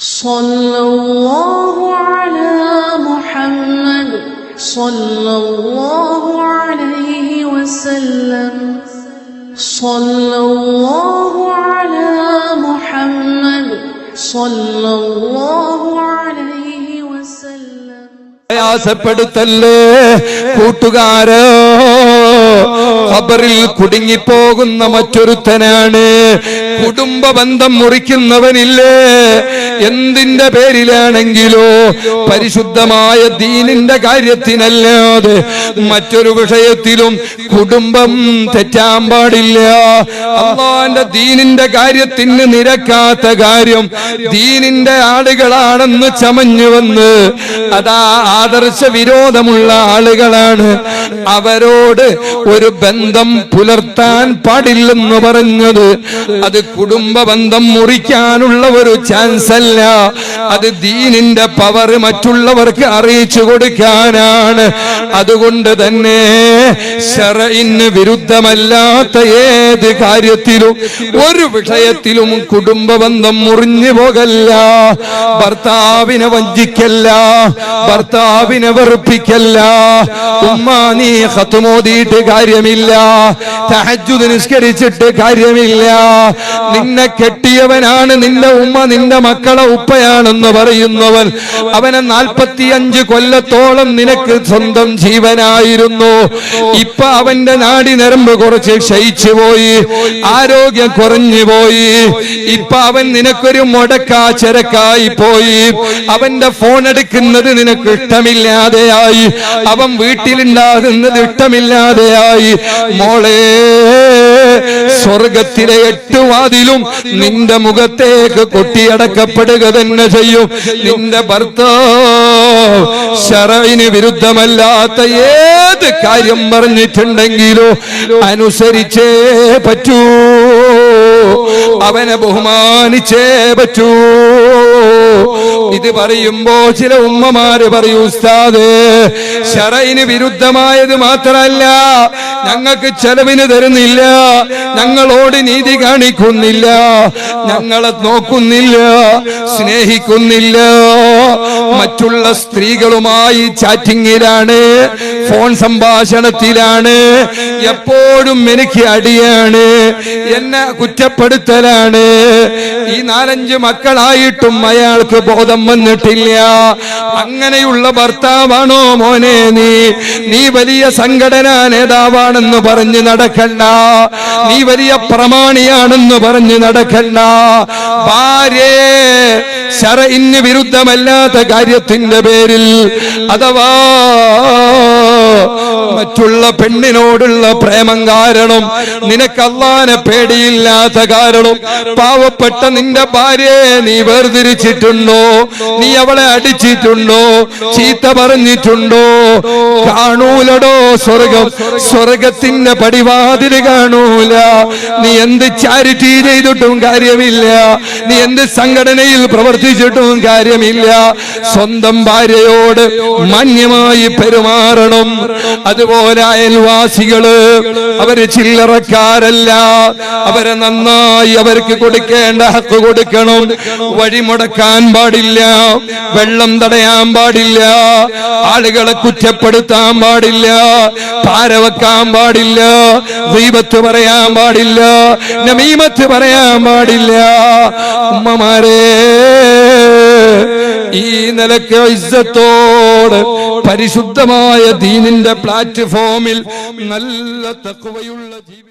صلى الله على محمد صلى الله عليه وسلم صلى الله على محمد صلى الله عليه وسلم പ്രയാസപ്പെടുത്തല്ലേ കൂട്ടുകാരോ ഖബറിൽ കുടുങ്ങിപ്പോകുന്ന മറ്റൊരുത്തനാണ്. കുടുംബ ബന്ധം മുറിക്കുന്നവനില്ലേ? എന്തിന്റെ പേരിലാണെങ്കിലോ? പരിശുദ്ധമായ ദീനിന്റെ കാര്യത്തിനല്ലാതെ മറ്റൊരു വിഷയത്തിലും കുടുംബം തെറ്റാൻ പാടില്ല. അള്ളാന്റെ ദീനിന്റെ കാര്യത്തിന് നിരക്കാത്ത കാര്യം ദീനിന്റെ ആളുകളാണെന്ന് ചമഞ്ഞു വന്ന് അതാ ആദർശ വിരോധമുള്ള ആളുകളാണ്. അവരോട് ഒരു ബന്ധം പുലർത്താൻ പാടില്ലെന്ന് പറഞ്ഞത്. അത് കുടുംബ ബന്ധം മുറിക്കാനുള്ള ഒരു ചാൻസ് അല്ല അത് ദീനിന്റെ പവർ മറ്റുള്ളവർക്ക് അറിയിച്ചു കൊടുക്കാനാണ്. അതുകൊണ്ട് തന്നെ ഷറയിന് വിരുദ്ധമല്ലാത്ത ഏത് കാര്യത്തിലും ഒരു വിഷയത്തിലും കുടുംബ ബന്ധം മുറിഞ്ഞു പോകല്ല. ഭർത്താവിനെ വഞ്ചിക്കല്ല. ഭർത്താവിനെ വെറുപ്പിക്കല്ല. ഉമ്മ നീ ഹത്തുമോദിയിട്ട് കാര്യമില്ല. തഹജുദ് നിസ്കരിച്ചിട്ട് കാര്യമില്ല. നിന്നെ കെട്ടിയവനാണ് നിന്റെ ഉമ്മ നിന്റെ മക്കളെ ഉപ്പയാണെന്ന് പറയുന്നവൻ. അവനെ നാൽപ്പത്തിയഞ്ച് കൊല്ലത്തോളം നിനക്ക് സ്വന്തം ജീവനായിരുന്നു. ഇപ്പൊ അവന്റെ നാടി നരമ്പ് കുറച്ച് ക്ഷയിച്ചു പോയി. ആരോഗ്യം കുറഞ്ഞു പോയി. ഇപ്പൊ അവൻ നിനക്കൊരു മുടക്കാ ചരക്കായി പോയി. അവന്റെ ഫോൺ എടുക്കുന്നത് നിനക്ക് ഇഷ്ടമില്ലാതെയായി. അവൻ വീട്ടിലുണ്ടാകുന്നത് ഇഷ്ടമില്ലാതെയായി. മോളെ സ്വർഗത്തിലെ എട്ട് വാതിലും നിന്റെ മുഖത്തേക്ക് കൊട്ടിയടക്കപ്പെടുക തന്നെ ചെയ്യും. നിന്റെ ഭർത്താവ് ശറയിന് വിരുദ്ധമല്ലാത്ത ഏത് കാര്യം പറഞ്ഞിട്ടുണ്ടെങ്കിലോ അനുസരിച്ചേ പറ്റൂ. അവനെ ബഹുമാനിച്ചേ പറ്റൂ. ഇത് പറയുമ്പോ ചില ഉമ്മമാര് പറയൂ ഉസ്താദ് ഷറയിന് വിരുദ്ധമായത് മാത്രല്ല ഞങ്ങൾക്ക് ചെലവിന് തരുന്നില്ല ഞങ്ങളോട് നീതി കാണിക്കുന്നില്ല ഞങ്ങളെ നോക്കുന്നില്ല സ്നേഹിക്കുന്നില്ല. മറ്റുള്ള സ്ത്രീകളുമായി ചാറ്റിങ്ങിലാണ് ഫോൺ സംഭാഷണത്തിലാണ് എപ്പോഴും എനിക്ക് അടിയാണ് എന്നെ കുറ്റപ്പെടുത്തലാണ്. ഈ നാലഞ്ച് മക്കളായിട്ടും അയാൾക്ക് ബോധം വന്നിട്ടില്ല. അങ്ങനെയുള്ള ഭർത്താവാണോ മോനെ നീ? നീ വലിയ സംഘടനാ നേതാവാണെന്ന് പറഞ്ഞ് നടക്കണ്ട. നീ വലിയ പ്രമാണിയാണെന്ന് പറഞ്ഞ് നടക്കണ്ട. ഭാര്യ ശരഇന് വിരുദ്ധമല്ലാത്ത കാര്യത്തിന്റെ പേരിൽ അഥവാ മറ്റുള്ള പെണ്ണിനോടുള്ള പ്രേമം കാരണം നിനക്ക് പേടിയില്ലാത്ത കാരണം പാവപ്പെട്ട നിന്റെ ഭാര്യയെ നീ വേർതിരിച്ചിട്ടുണ്ടോ? നീ അവളെ അടിച്ചിട്ടുണ്ടോ? ചീത്ത പറഞ്ഞിട്ടുണ്ടോ? കാണൂലടോ സ്വർഗം. സ്വർഗത്തിന്റെ പടിവാതിൽ കാണൂല. നീ എന്ത് ചാരിറ്റി ചെയ്തിട്ടും കാര്യമില്ല. നീ എന്ത് സംഘടനയിൽ പ്രവർത്തിച്ചിട്ടും കാര്യമില്ല. സ്വന്തം ഭാര്യയോട് മാന്യമായി പെരുമാറണം. അതുപോലെ അയൽവാസികൾ അവർ ചില്ലറക്കാരല്ല. അവരെ നന്നായി അവർക്ക് കൊടുക്കേണ്ട ഹക്ക് കൊടുക്കണം. വഴിമുടക്കാൻ പാടില്ല. വെള്ളം തടയാൻ പാടില്ല. ആളുകളെ കുറ്റപ്പെടുത്താൻ പാടില്ല. താരവെക്കാൻ പാടില്ല. ദൈവത്ത് പറയാൻ പാടില്ല. നമീമത്ത് പറയാൻ പാടില്ല. ഉമ്മമാരെ ഈ നിലയ്ക്ക് ഇസ്സത്തോട് പരിശുദ്ധമായ ദീനിന്റെ പ്ലാറ്റ്ഫോമിൽ നല്ല തക്കുവയുള്ള ജീവിതം